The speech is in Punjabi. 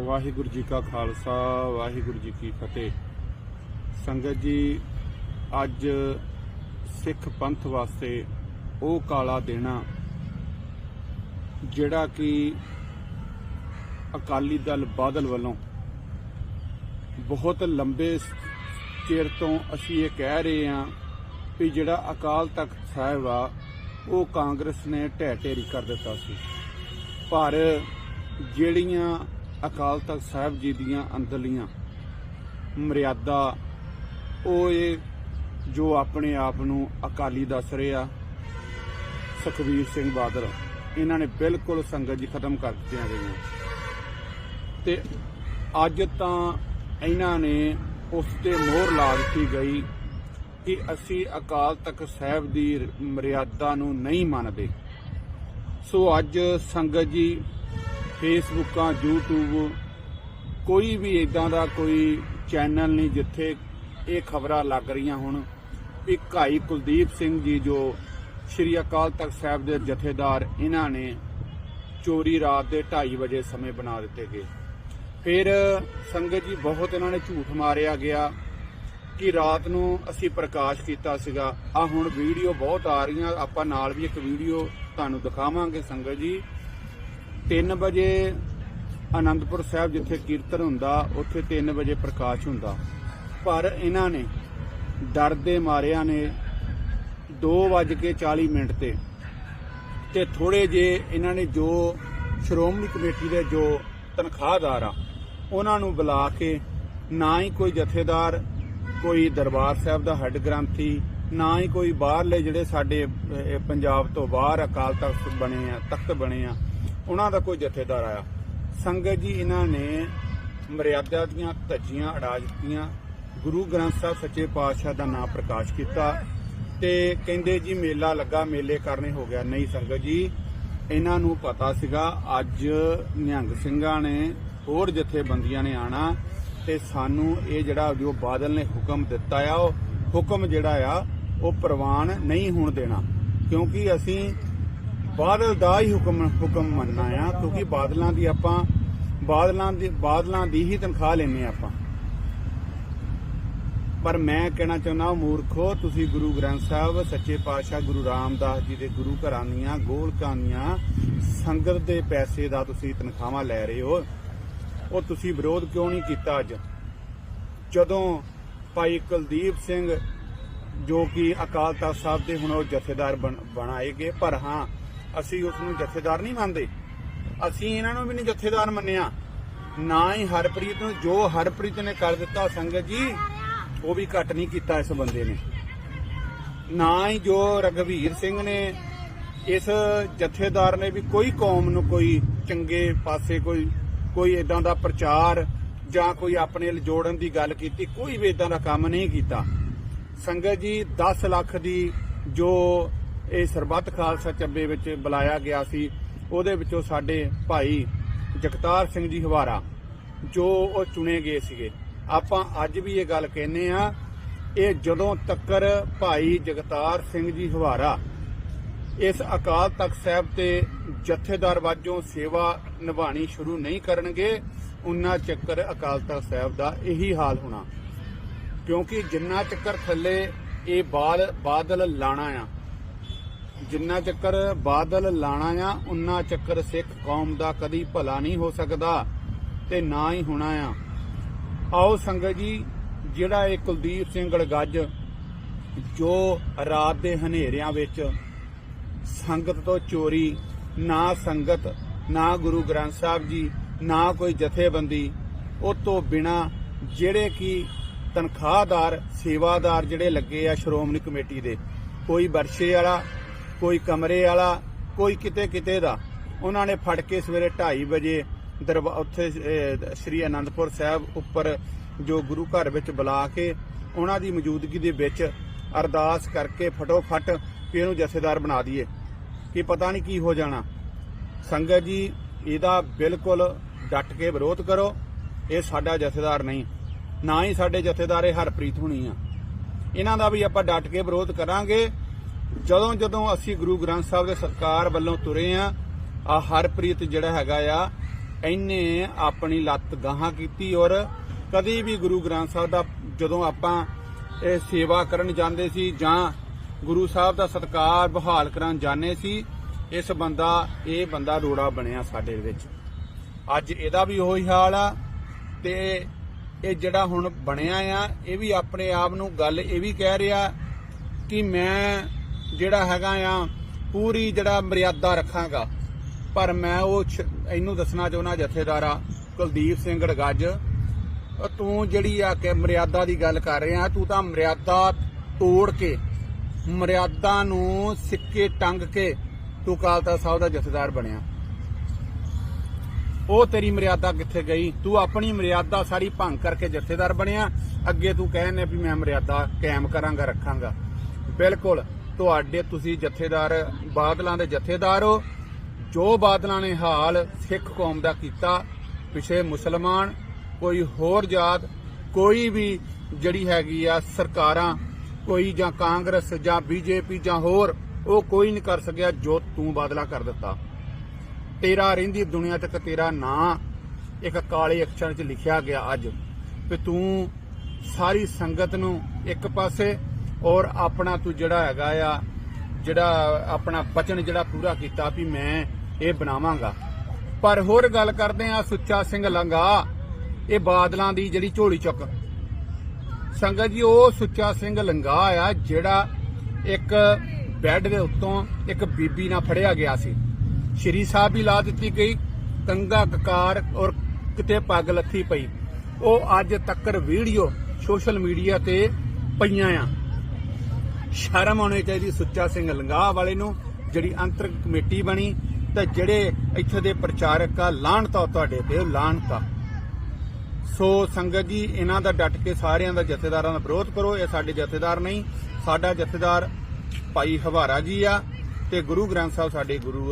ਵਾਹਿਗੁਰੂ ਜੀ ਕਾ ਖਾਲਸਾ, ਵਾਹਿਗੁਰੂ ਜੀ ਕੀ ਫਤਿਹ। ਸੰਗਤ ਜੀ, ਅੱਜ ਸਿੱਖ ਪੰਥ ਵਾਸਤੇ ਉਹ ਕਾਲਾ ਦੇਣਾ ਜਿਹੜਾ ਕਿ ਅਕਾਲੀ ਦਲ ਬਾਦਲ ਵੱਲੋਂ ਬਹੁਤ ਲੰਬੇ ਚਿਰ ਤੋਂ ਅਸੀਂ ਇਹ ਕਹਿ ਰਹੇ ਹਾਂ ਵੀ ਜਿਹੜਾ ਅਕਾਲ ਤਖਤ ਸਾਹਿਬ ਆ, ਉਹ ਕਾਂਗਰਸ ਨੇ ਢਹਿ ਢੇਰੀ ਕਰ ਦਿੱਤਾ ਸੀ। ਪਰ ਜਿਹੜੀਆਂ ਅਕਾਲ ਤਖਤ ਸਾਹਿਬ ਜੀ ਦੀਆਂ ਅੰਦਰਲੀਆਂ ਮਰਿਆਦਾ, ਉਹ ਇਹ ਜੋ ਆਪਣੇ ਆਪ ਨੂੰ ਅਕਾਲੀ ਦੱਸ ਰਹੇ ਆ, ਸੁਖਬੀਰ ਸਿੰਘ ਬਾਦਲ, ਇਹਨਾਂ ਨੇ ਬਿਲਕੁਲ ਸੰਗਤ ਜੀ ਖਤਮ ਕਰ ਦਿੱਤੀਆਂ ਗਈਆਂ। ਤੇ ਅੱਜ ਤਾਂ ਇਹਨਾਂ ਨੇ ਉਸ ਤੇ ਮੋਹਰ ਲਾ ਦਿੱਤੀ ਗਈ ਕਿ ਅਸੀਂ ਅਕਾਲ ਤਖਤ ਸਾਹਿਬ ਦੀ ਮਰਿਆਦਾ ਨੂੰ ਨਹੀਂ ਮੰਨਦੇ। ਸੋ ਅੱਜ ਸੰਗਤ ਜੀ ਫੇਸਬੁੱਕਾਂ YouTube, ਕੋਈ ਵੀ ਇਦਾਂ ਦਾ ਕੋਈ ਚੈਨਲ ਨਹੀਂ ਜਿੱਥੇ ਇਹ ਖਬਰਾਂ ਲੱਗ ਰਹੀਆਂ ਹੁਣ। ਵੀ ਭਾਈ ਕੁਲਦੀਪ ਸਿੰਘ ਜੀ ਜੋ ਸ਼੍ਰੀ ਅਕਾਲ ਤਖਤ ਸਾਹਿਬ ਦੇ ਜਥੇਦਾਰ, ਇਹਨਾਂ ਨੇ ਚੋਰੀ ਰਾਤ ਦੇ 2:30 ਵਜੇ ਸਮੇਂ ਬਣਾ ਦਿੱਤੇ ਗਏ। ਫਿਰ ਸੰਗਤ ਜੀ ਬਹੁਤ ਇਹਨਾਂ ਨੇ ਝੂਠ ਮਾਰਿਆ ਗਿਆ ਕਿ ਰਾਤ ਨੂੰ ਅਸੀਂ ਪ੍ਰਕਾਸ਼ ਕੀਤਾ ਸੀਗਾ। ਆ ਹੁਣ ਵੀਡੀਓ ਬਹੁਤ ਆ ਰਹੀਆਂ, ਆਪਾਂ ਨਾਲ ਵੀ ਇੱਕ ਵੀਡੀਓ ਤੁਹਾਨੂੰ ਦਿਖਾਵਾਂਗੇ ਸੰਗਤ ਜੀ। 3 ਵਜੇ ਆਨੰਦਪੁਰ ਸਾਹਿਬ ਜਿੱਥੇ ਕੀਰਤਨ ਹੁੰਦਾ, ਉੱਥੇ 3 ਵਜੇ ਪ੍ਰਕਾਸ਼ ਹੁੰਦਾ। ਪਰ ਇਹਨਾਂ ਨੇ ਡਰ ਦੇ ਮਾਰਿਆਂ ਨੇ 2:40 ਮਿੰਟ ਤੇ ਤੇ ਥੋੜੇ ਜੇ ਇਹਨਾਂ ਨੇ ਜੋ ਸ਼੍ਰੋਮਣੀ ਕਮੇਟੀ ਦੇ ਜੋ ਤਨਖਾਹਦਾਰ ਆ, ਉਹਨਾਂ ਨੂੰ ਬੁਲਾ ਕੇ ਨਾ ਹੀ ਕੋਈ ਜਥੇਦਾਰ, ਕੋਈ ਦਰਬਾਰ ਸਾਹਿਬ ਦਾ ਹੈੱਡ ਗ੍ਰੰਥੀ, ਨਾ ਹੀ ਕੋਈ ਬਾਹਰਲੇ ਜਿਹੜੇ ਸਾਡੇ ਪੰਜਾਬ ਤੋਂ ਬਾਹਰ ਅਕਾਲ ਤਖਤ ਬਣੇ ਆ, ਤਖਤ ਬਣੇ ਆ ਉਹਨਾਂ ਦਾ ਕੋਈ ਜਥੇਦਾਰ ਆਇਆ। ਸੰਗਤ ਜੀ, ਇਹਨਾਂ ਨੇ ਮਰਿਆਦਾ ਦੀਆਂ ਧੱਜੀਆਂ ਅੜਾ ਦਿੱਤੀਆਂ। ਗੁਰੂ ਗ੍ਰੰਥ ਸਾਹਿਬ ਸੱਚੇ ਪਾਤਸ਼ਾਹ ਦਾ ਨਾਮ ਪ੍ਰਕਾਸ਼ ਕੀਤਾ ਤੇ ਕਹਿੰਦੇ ਜੀ, ਮੇਲਾ ਲੱਗਾ, ਮੇਲੇ ਕਰਨੇ ਹੋ ਗਿਆ। ਨਹੀਂ ਸੰਗਤ ਜੀ, ਇਹਨਾਂ ਨੂੰ ਪਤਾ ਸੀਗਾ, ਅੱਜ ਨਿਹੰਗ ਸਿੰਘਾਂ ਨੇ ਹੋਰ ਜਥੇਬੰਦੀਆਂ ਨੇ ਆਣਾ ਤੇ ਸਾਨੂੰ ਇਹ ਜਿਹੜਾ ਜੋ ਬਾਦਲ ਨੇ ਹੁਕਮ ਦਿੱਤਾ ਆ, ਉਹ ਹੁਕਮ ਜਿਹੜਾ ਆ, ਉਹ ਪ੍ਰਵਾਨ ਨਹੀਂ ਹੋਣ ਦੇਣਾ। ਕਿਉਂਕਿ ਅਸੀਂ ਬਾਦਲ ਦਾ ਹੀ ਹੁਕਮ ਹੁਕਮ ਮੰਨਣਾ ਆ, ਕਿਉਂਕਿ ਬਾਦਲਾਂ ਦੀ ਆਪਾਂ, ਬਾਦਲਾਂ ਦੀ ਬਾਦਲਾਂ ਦੀ ਹੀ ਤਨਖਾਹ ਲੈਨੇ ਆਪਾਂ। ਪਰ ਮੈਂ ਕਹਿਣਾ ਚਾਹੁੰਦਾ ਮੂਰਖੋ, ਤੁਸੀਂ ਗੁਰੂ ਗ੍ਰੰਥ ਸਾਹਿਬ, ਸੱਚੇ ਪਾਤਸ਼ਾਹ ਗੁਰੂ ਰਾਮਦਾਸ ਜੀ ਦੇ ਗੁਰੂ ਘਰਾਂ ਦੀਆਂ, ਗੋਲਕਾਂ ਦੀਆਂ, ਸੰਗਤ ਦੇ ਪੈਸੇ ਦਾ ਤੁਸੀਂ ਤਨਖਾਹਾਂ ਲੈ ਰਹੇ ਹੋ। ਉਹ ਤੁਸੀਂ ਵਿਰੋਧ ਕਿਉਂ ਨਹੀਂ ਕੀਤਾ ਅੱਜ? ਜਦੋਂ ਭਾਈ ਕੁਲਦੀਪ ਸਿੰਘ, ਜੋ ਕਿ ਅਕਾਲ ਤਖਤ ਸਾਹਿਬ ਦੇ ਹੁਣ ਉਹ ਜਥੇਦਾਰ ਬਣ- ਬਣਾਏ ਗਏ, ਪਰ ਹਾਂ ਅਸੀਂ ਉਸ ਨੂੰ ਜਥੇਦਾਰ ਨਹੀਂ ਮੰਨਦੇ। ਅਸੀਂ ਇਹਨਾਂ ਨੂੰ ਵੀ ਨਹੀਂ ਜਥੇਦਾਰ ਮੰਨਿਆ। ਨਾ ਹੀ ਹਰਪ੍ਰੀਤ ਨੂੰ, ਜੋ ਹਰਪ੍ਰੀਤ ਨੇ ਕਰ ਦਿੱਤਾ ਸੰਗਤ ਜੀ, ਉਹ ਵੀ ਘੱਟ ਨਹੀਂ ਕੀਤਾ ਇਸ ਬੰਦੇ ਨੇ। ਨਾ ਹੀ ਜੋ ਰਗਵੀਰ ਸਿੰਘ ਨੇ ਇਸ ਜਥੇਦਾਰ ਨੇ ਵੀ ਕੋਈ ਕੌਮ ਨੂੰ ਕੋਈ ਚੰਗੇ ਪਾਸੇ ਕੋਈ ਕੋਈ ਇਦਾਂ ਦਾ ਪ੍ਰਚਾਰ ਜਾਂ ਕੋਈ ਆਪਣੇ ਨਾਲ ਜੋੜਨ ਦੀ ਗੱਲ ਕੀਤੀ, ਕੋਈ ਵੀ ਇਦਾਂ ਦਾ ਕੰਮ ਨਹੀਂ ਕੀਤਾ। ਸੰਗਤ ਜੀ 10 ਲੱਖ ਦੀ ਜੋ ਇਹ ਸਰਬੱਤ ਖਾਲਸਾ ਚੱਬੇ ਵਿੱਚ ਬੁਲਾਇਆ ਗਿਆ ਸੀ। ਉਹਦੇ ਵਿੱਚੋਂ ਸਾਡੇ ਭਾਈ ਜਗਤਾਰ ਸਿੰਘ ਜੀ ਹਵਾਰਾ, ਜੋ ਉਹ ਚੁਣੇ ਗਏ ਸੀਗੇ। ਆਪਾਂ ਅੱਜ ਵੀ ਇਹ ਗੱਲ ਕਹਿੰਨੇ ਆ ਇਹ ਜਦੋਂ ਤੱਕਰ ਭਾਈ ਜਗਤਾਰ ਸਿੰਘ ਜੀ ਹਵਾਰਾ ਇਸ ਅਕਾਲ ਤਖਤ ਸਾਹਿਬ ਤੇ ਜਥੇਦਾਰ ਵਾਜੋਂ ਸੇਵਾ ਨਿਭਾਣੀ ਸ਼ੁਰੂ ਨਹੀਂ ਕਰਨਗੇ ਉਨਾ ਚੱਕਰ ਅਕਾਲ ਤਖਤ ਸਾਹਿਬ ਦਾ ਇਹੀ ਹਾਲ ਹੋਣਾ। ਕਿਉਂਕਿ ਜਿੰਨਾ ਚੱਕਰ ਥੱਲੇ ਇਹ ਬਾਲ ਬਾਦਲ ਲਾਣਾ ਆ ਜਿੰਨਾ ਚੱਕਰ ਬਾਦਲ ਲਾਣਾ ਆ, ਉਨਾ ਚੱਕਰ ਸਿੱਖ ਕੌਮ ਦਾ ਕਦੀ ਭਲਾ ਨਹੀਂ ਹੋ ਸਕਦਾ ਤੇ ਨਾ ਹੀ ਹੋਣਾ ਆ। ਆਓ ਸੰਗਤ ਜੀ, ਜਿਹੜਾ ਇਹ ਕੁਲਦੀਪ ਸਿੰਘ ਗੜਗੱਜ ਜੋ ਰਾਤ ਦੇ ਹਨੇਰਿਆਂ ਵਿੱਚ ਸੰਗਤ ਤੋਂ ਚੋਰੀ, ਨਾ ਸੰਗਤ, ਨਾ ਗੁਰੂ ਗ੍ਰੰਥ ਸਾਹਿਬ ਜੀ, ਨਾ ਕੋਈ ਜਥੇਬੰਦੀ, ਉਹ ਤੋਂ ਬਿਨਾ ਜਿਹੜੇ ਕਿ ਤਨਖਾਹਦਾਰ, ਸੇਵਾਦਾਰ ਜਿਹੜੇ ਲੱਗੇ ਆ ਸ਼੍ਰੋਮਣੀ ਕਮੇਟੀ ਦੇ, ਕੋਈ ਵਰਸ਼ੇ ਵਾਲਾ ਕੋਈ ਕਮਰੇ ਵਾਲਾ, ਕੋਈ ਕਿਤੇ ਕਿਤੇ ਦਾ। ਉਹਨਾਂ ਨੇ ਫੜ ਕੇ ਸਵੇਰੇ 2:30 ਵਜੇ ਦਰਬਾ, ਉੱਥੇ ਸ੍ਰੀ ਅਨੰਦਪੁਰ ਸਾਹਿਬ ਉੱਪਰ ਜੋ ਗੁਰੂ ਘਰ ਵਿੱਚ ਬੁਲਾ ਕੇ ਉਹਨਾਂ ਦੀ ਮੌਜੂਦਗੀ ਦੇ ਵਿੱਚ ਅਰਦਾਸ ਕਰਕੇ ਫਟੋਫਟ ਇਹਨੂੰ ਜਥੇਦਾਰ ਬਣਾ ਦਈਏ। ਕਿ ਪਤਾ ਨਹੀਂ ਕੀ ਹੋ ਜਾਣਾ। ਸੰਗਤ ਜੀ, ਇਹਦਾ ਬਿਲਕੁਲ ਡਟ ਕੇ ਵਿਰੋਧ ਕਰੋ। ਇਹ ਸਾਡਾ ਜਥੇਦਾਰ ਨਹੀਂ। ਨਾ ਹੀ ਸਾਡੇ ਜਥੇਦਾਰ ਹਰਪ੍ਰੀਤ ਹੁਣੀ ਆ। ਇਹਨਾਂ ਦਾ ਵੀ ਆਪਾਂ ਡਟ ਕੇ ਵਿਰੋਧ ਕਰਾਂਗੇ। ਜਦੋਂ ਜਦੋਂ ਅਸੀਂ ਗੁਰੂ ਗ੍ਰੰਥ ਸਾਹਿਬ ਦੇ ਸਰਕਾਰ ਵੱਲੋਂ ਤੁਰੇ ਆ ਆ ਹਰਪ੍ਰੀਤ ਜਿਹੜਾ ਹੈਗਾ ਆ, ਇਹਨੇ ਆਪਣੀ ਲੱਤ ਗਾਹਾਂ ਕੀਤੀ ਔਰ ਕਦੀ ਵੀ ਗੁਰੂ ਗ੍ਰੰਥ ਸਾਹਿਬ ਦਾ ਜਦੋਂ ਆਪਾਂ ਇਹ ਸੇਵਾ ਕਰਨ ਜਾਂਦੇ ਸੀ ਜਾਂ ਗੁਰੂ ਸਾਹਿਬ ਦਾ ਸਤਕਾਰ ਬਹਾਲ ਕਰਨ ਜਾਂਦੇ ਸੀ, ਇਸ ਬੰਦਾ, ਇਹ ਬੰਦਾ ਰੋੜਾ ਬਣਿਆ ਸਾਡੇ ਵਿੱਚ। ਅੱਜ ਇਹਦਾ ਵੀ ਉਹੀ ਹਾਲ ਆ ਤੇ ਇਹ ਜਿਹੜਾ ਹੁਣ ਬਣਿਆ ਆ, ਇਹ ਵੀ ਆਪਣੇ ਆਪ ਨੂੰ ਗੱਲ ਇਹ ਵੀ ਕਹਿ ਰਿਹਾ ਕਿ ਮੈਂ ਜਿਹੜਾ ਹੈਗਾ ਆ, ਪੂਰੀ ਜਿਹੜਾ ਮਰਿਆਦਾ ਰੱਖਾਂਗਾ। ਪਰ ਮੈਂ ਉਹ ਛ- ਇਹਨੂੰ ਦੱਸਣਾ ਚਾਹੁੰਦਾ ਜਥੇਦਾਰਾ ਕੁਲਦੀਪ ਸਿੰਘ ਗੜਗੱਜ ਤੂੰ ਜਿਹੜੀ ਆ ਕਿ ਮਰਿਆਦਾ ਦੀ ਗੱਲ ਕਰ ਰਿਹਾ, ਤੂੰ ਤਾਂ ਮਰਿਆਦਾ ਤੋੜ ਕੇ, ਮਰਿਆਦਾ ਨੂੰ ਸਿੱਕੇ ਟੰਗ ਕੇ ਤੂੰ ਅਕਾਲ ਤਖਤ ਸਾਹਿਬ ਦਾ ਜਥੇਦਾਰ ਬਣਿਆ। ਉਹ ਤੇਰੀ ਮਰਿਆਦਾ ਕਿੱਥੇ ਗਈ? ਤੂੰ ਆਪਣੀ ਮਰਿਆਦਾ ਸਾਰੀ ਭੰਗ ਕਰਕੇ ਜਥੇਦਾਰ ਬਣਿਆ। ਅੱਗੇ ਤੂੰ ਕਹਿੰਨੇ ਵੀ ਮੈਂ ਮਰਿਆਦਾ ਕਾਇਮ ਕਰਾਂਗਾ, ਰੱਖਾਂਗਾ। ਬਿਲਕੁਲ। ਤੁਹਾਡੇ, ਤੁਸੀਂ ਜਥੇਦਾਰ, ਬਾਦਲਾਂ ਦੇ ਜਥੇਦਾਰ ਹੋ। ਜੋ ਬਾਦਲਾਂ ਨੇ ਹਾਲ ਸਿੱਖ ਕੌਮ ਦਾ ਕੀਤਾ, ਪਿਛੇ ਮੁਸਲਮਾਨ, ਕੋਈ ਹੋਰ ਜਾਤ, ਕੋਈ ਵੀ ਜਿਹੜੀ ਹੈਗੀ ਆ ਸਰਕਾਰਾਂ, ਕੋਈ ਜਾਂ ਕਾਂਗਰਸ ਜਾਂ ਬੀਜੇਪੀ ਜਾਂ ਹੋਰ, ਉਹ ਕੋਈ ਨਹੀਂ ਕਰ ਸਕਿਆ ਜੋ ਤੂੰ ਬਾਦਲਾ ਕਰ ਦਿੱਤਾ। ਤੇਰਾ ਰਹਿੰਦੀ ਦੁਨੀਆ ਤੱਕ ਤੇਰਾ ਨਾਂ ਇੱਕ ਕਾਲੇ ਅਕਸ਼ਰ 'ਚ ਲਿਖਿਆ ਗਿਆ ਅੱਜ। ਵੀ ਤੂੰ ਸਾਰੀ ਸੰਗਤ ਨੂੰ ਇੱਕ ਪਾਸੇ ਔਰ ਆਪਣਾ ਤੂੰ ਜਿਹੜਾ ਹੈਗਾ ਆ, ਜਿਹੜਾ ਆਪਣਾ ਬਚਨ ਜਿਹੜਾ ਪੂਰਾ ਕੀਤਾ ਵੀ ਮੈਂ ਇਹ ਬਣਾਵਾਂਗਾ। ਪਰ ਹੋਰ ਗੱਲ ਕਰਦੇ ਆ ਸੁੱਚਾ ਸਿੰਘ ਲੰਗਾ, ਇਹ ਬਾਦਲਾਂ ਦੀ ਜਿਹੜੀ ਝੋਲੀ ਚੁੱਕ। ਸੰਗਤ ਜੀ, ਉਹ ਸੁੱਚਾ ਸਿੰਘ ਲੰਗਾ ਆ, ਜਿਹੜਾ ਇੱਕ ਬੈੱਡ ਦੇ ਉੱਤੋਂ ਇੱਕ ਬੀਬੀ ਨਾਲ ਫੜਿਆ ਗਿਆ ਸੀ। ਸ਼੍ਰੀ ਸਾਹਿਬ ਵੀ ਲਾ ਦਿੱਤੀ ਗਈ, ਕੰਗਾ ਕਕਾਰ ਔਰ ਕਿਤੇ ਪੱਗ ਲੱਥੀ ਪਈ। ਉਹ ਅੱਜ ਤੱਕਰ ਵੀਡੀਓ ਸੋਸ਼ਲ ਮੀਡੀਆ ਤੇ ਪਈਆਂ ਆ। ਸ਼ਰਮ ਆਉਣੀ ਚਾਹੀਦੀ ਸੁੱਚਾ ਸਿੰਘ ਲੰਗਾਹ ਵਾਲੇ ਨੂੰ, ਜਿਹੜੀ ਅੰਤਰ ਕਮੇਟੀ ਬਣੀ ਤੇ ਜਿਹੜੇ ਇੱਥੇ ਦੇ ਪ੍ਰਚਾਰਕ ਆ ਲਾਹਣਤਾ ਤੁਹਾਡੇ ਤੇ ਉਹ ਲਾਹਣਤਾ ਸੋ ਸੰਗਤ ਜੀ, ਇਹਨਾਂ ਦਾ ਡਟ ਕੇ ਸਾਰਿਆਂ ਦਾ ਜਥੇਦਾਰਾਂ ਦਾ ਵਿਰੋਧ ਕਰੋ, ਇਹ ਸਾਡੇ ਜਥੇਦਾਰ ਨਹੀਂ, ਸਾਡਾ ਜਥੇਦਾਰ ਭਾਈ ਹਵਾਰਾ ਜੀ ਆ ਤੇ ਗੁਰੂ ਗ੍ਰੰਥ ਸਾਹਿਬ ਸਾਡੇ ਗੁਰੂ